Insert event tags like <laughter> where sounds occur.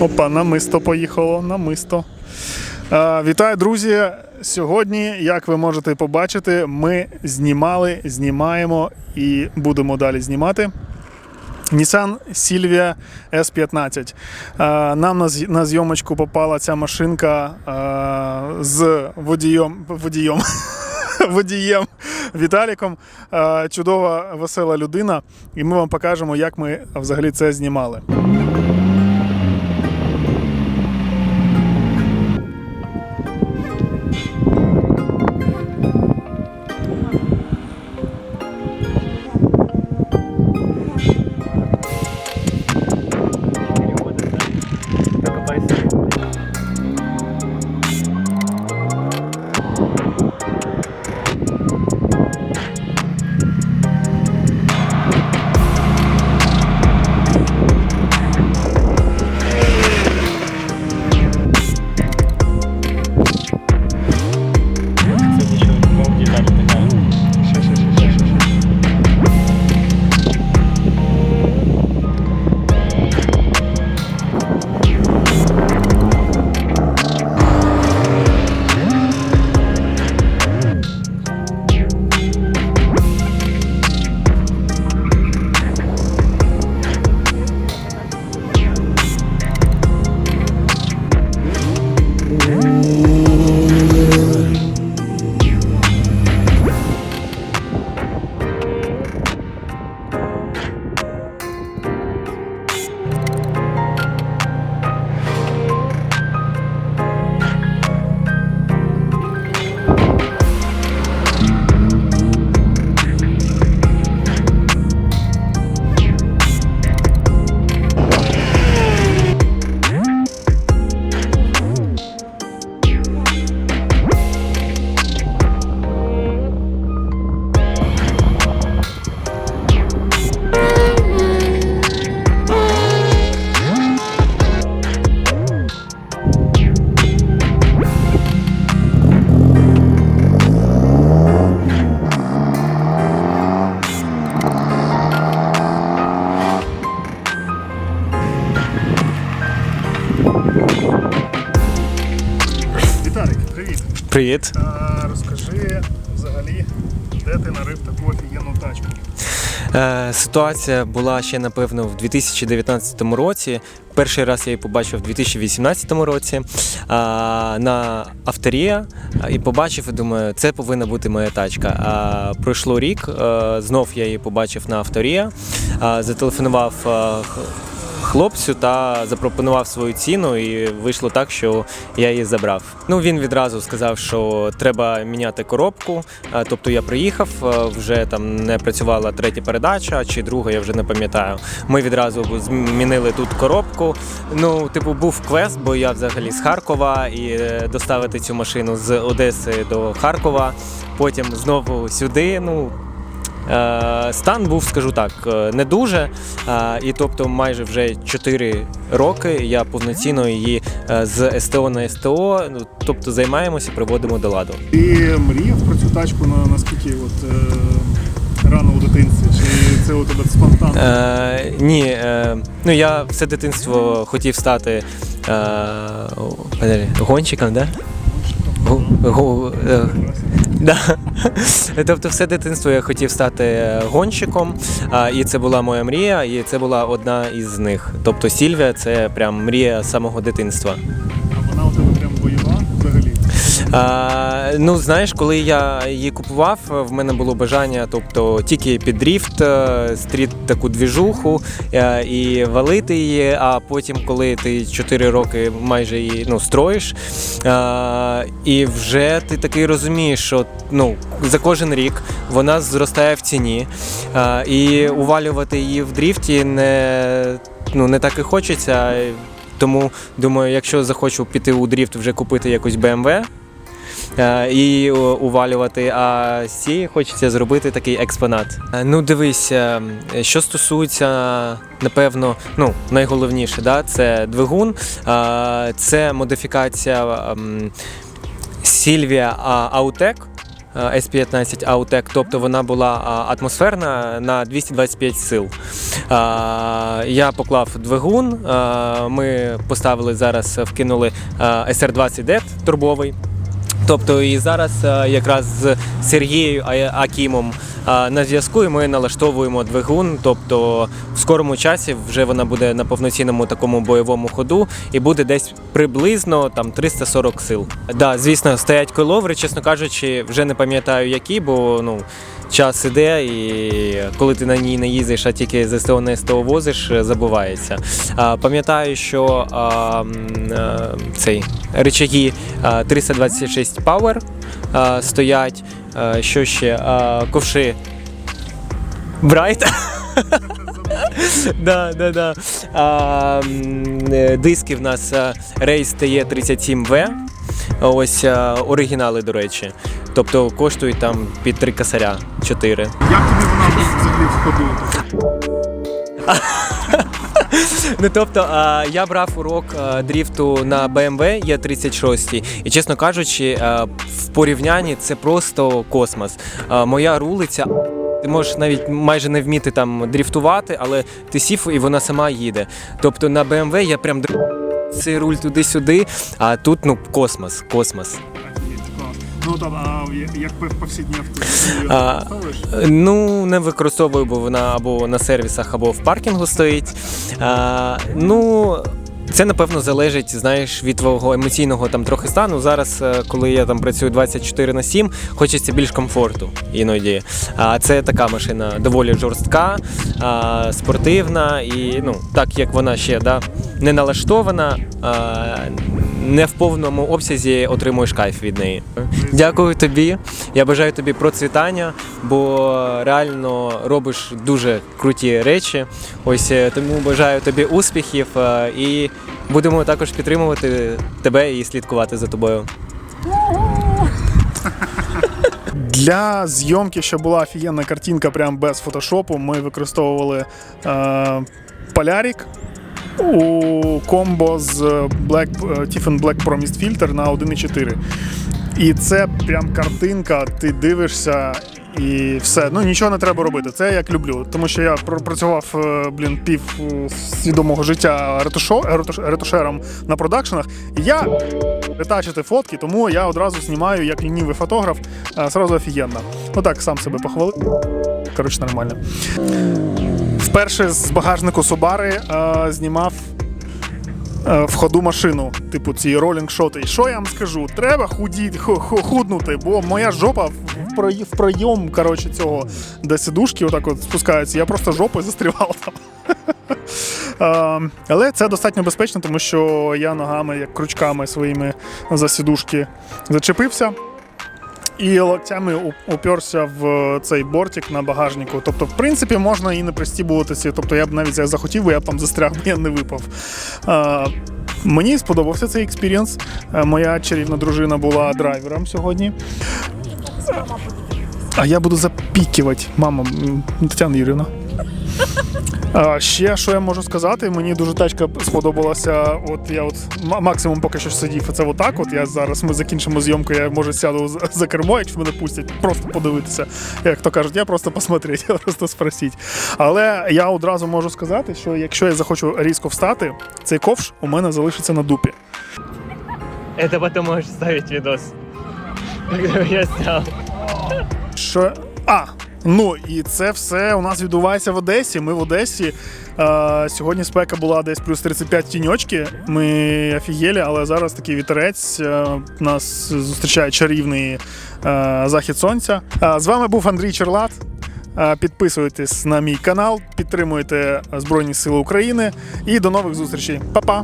Опа, намисто поїхало, намисто. Е, вітаю, друзі! Сьогодні, як ви можете побачити, ми знімали, знімаємо і будемо далі знімати. Nissan Silvia S15. Е, Нам на зйомочку попала ця машинка е, з водієм, водієм, <laughs> водієм Віталіком. Чудова, весела людина. І ми вам покажемо, як ми взагалі це знімали. Привіт. А, розкажи взагалі, де ти нарив таку офігенну тачку. Е, ситуація була ще напевно в 2019 році. Перший раз я її побачив в 2018 році а, на авторія і побачив і думаю, це повинна бути моя тачка. А пройшло рік, е, знов я її побачив на авторія, а, зателефонував е, х- хлопцю та запропонував свою ціну, і вийшло так, що я її забрав. Ну він відразу сказав, що треба міняти коробку. Тобто я приїхав, е, вже там не працювала третя передача чи друга, я вже не пам'ятаю. Ми відразу змінили тут коробку. Ну, типу, був квест, бо я взагалі з Харкова і е, доставити цю машину з Одеси до Харкова. Потім знову сюди. Ну Е, Стан був, скажу так, е, не дуже. Е, І тобто, майже вже 4 роки я повноцінно її е, з СТО на СТО, ну, тобто займаємося, приводимо до ладу. Ти мріяв про цю тачку на наскільки от, е, рано у дитинстві? Чи це у тебе спонтанно? Е, ні, е, ну я все дитинство хотів стати е, гонщиком, да? Го, е, Да. <laughs> Тобто, все дитинство я хотів стати е, гонщиком, а, і це була моя мрія, і це була одна із них. Тобто Сільвія це прям мрія самого дитинства. А, ну, знаєш, коли я її купував, в мене було бажання, тобто тільки під дріфт, е, стріт таку двіжуху е, і валити її. А потім, коли ти 4 роки майже її ну, строїш, е, і вже ти такий розумієш, що ну, за кожен рік вона зростає в ціні, е, і увалювати її в дріфті не, ну, не так і хочеться. Тому думаю, якщо захочу піти у дріфт, вже купити якусь BMW, і увалювати. А з цієї хочеться зробити такий експонат. Е, Ну, дивись, е, що стосується, напевно, ну, найголовніше, да, це двигун, е, це модифікація Autec. е, S15 Autec, тобто вона була атмосферна на 225 сил. Я поклав двигун, ми поставили зараз, вкинули а, SR20D турбовий. Тобто і зараз е, якраз з Сергією Акімом е, на зв'язку і ми налаштовуємо двигун. Тобто в скорому часі вже вона буде на повноцінному такому бойовому ходу і буде десь приблизно там 340 сил. Да, звісно, стоять коловри, чесно кажучи, вже не пам'ятаю які, бо ну. Час іде, і коли ти на ній не їздиш, а тільки з СТО на СТО возиш, е, забувається. Пам'ятаю, що е, цей речаги 326 Power а, стоять. Що ще? Ковши Bright. <laughs> да, да, да. А, е, диски в нас Race TE37V. Ось оригінали, до речі. Тобто коштують там під 3 косаря 4. Як тобі вона взагалі в ходу? <laughs> Ну тобто а, я брав урок а, дріфту на BMW E36, і чесно кажучи, а, в порівнянні це просто космос. А, моя рулиця. Ти можеш навіть майже не вміти там дріфтувати, але ти сів і вона сама їде. Тобто на BMW я прям др- цей руль туди-сюди, а тут ну космос, космос. Ну там, а як повсякдневку А, Ну, не використовую, бо вона або на сервісах, або в паркінгу стоїть. А, ну. Це напевно залежить, знаєш, від твого емоційного там трохи стану. Зараз, е, коли я там працюю 24 на 7, хочеться більш комфорту іноді. А це така машина доволі жорстка, а, спортивна і ну, так як вона ще да, не налаштована, а, не в повному обсязі отримуєш кайф від неї. Дякую тобі. Я бажаю тобі процвітання, бо реально робиш дуже круті речі. Ось е, тому бажаю тобі успіхів е, і будемо також підтримувати тебе і слідкувати за тобою. <laughs> Для зйомки, щоб була офігенна картинка прям без фотошопу, ми використовували е, полярик у комбо з Black, е, Tiffen Black Pro Mist Filter на 1.4. І це прям картинка, ти дивишся і все. Ну нічого не треба робити. Це як люблю. Тому що я пр- працював е, блін, пів е, свідомого життя ретушером на продакшенах. І я ретачити фотки, тому я одразу знімаю як лінівий фотограф, сразу офігенно. Отак сам себе похвалив. Коротше, нормально. Вперше з багажнику Субари е, знімав е, в ходу машину, типу ці ролінг-шоти. І що я вам скажу? Треба худіти, ху- ху- худнути, бо моя жопа в прой- в пройом коротше, цього, де сидушки отак от спускаються. Я просто жопою застрівав там. <laughs> Е, Але це достатньо безпечно, тому що я ногами, як крючками своїми за сідушки зачепився. І локтями уперся в цей бортик на багажнику. Тобто, в принципі, можна і не пристібуватися. Тобто я б навіть як захотів, би, я б там застряг, бо я не випав. Е, Мені сподобався цей експірієнс. Е, Моя чарівна дружина була драйвером сьогодні. А я буду запікувати, мама Тетяна Юрівна. А, ще що я можу сказати, мені дуже тачка сподобалася. От я от максимум поки що сидів. Це отак. От я зараз ми закінчимо зйомку. Я може сяду за- кермо, якщо мене пустять, просто подивитися. Як то кажуть, я просто посмотреть, <laughs> я просто спросіть. Але я одразу можу сказати, що якщо я захочу різко встати, цей ковш у мене залишиться на дупі. Це потім можеш ставити відос. <laughs> Я зняв. Що. А, ну і це все у нас відбувається в Одесі. Ми в Одесі. Е, сьогодні спека була десь плюс 35 тіньочки. Ми офігели, але зараз такий вітерець. Е, нас зустрічає чарівний е, захід сонця. Е, з вами був Андрій Черлат. Е, Підписуйтесь на мій канал, підтримуйте Збройні Сили України і до нових зустрічей. Па-па!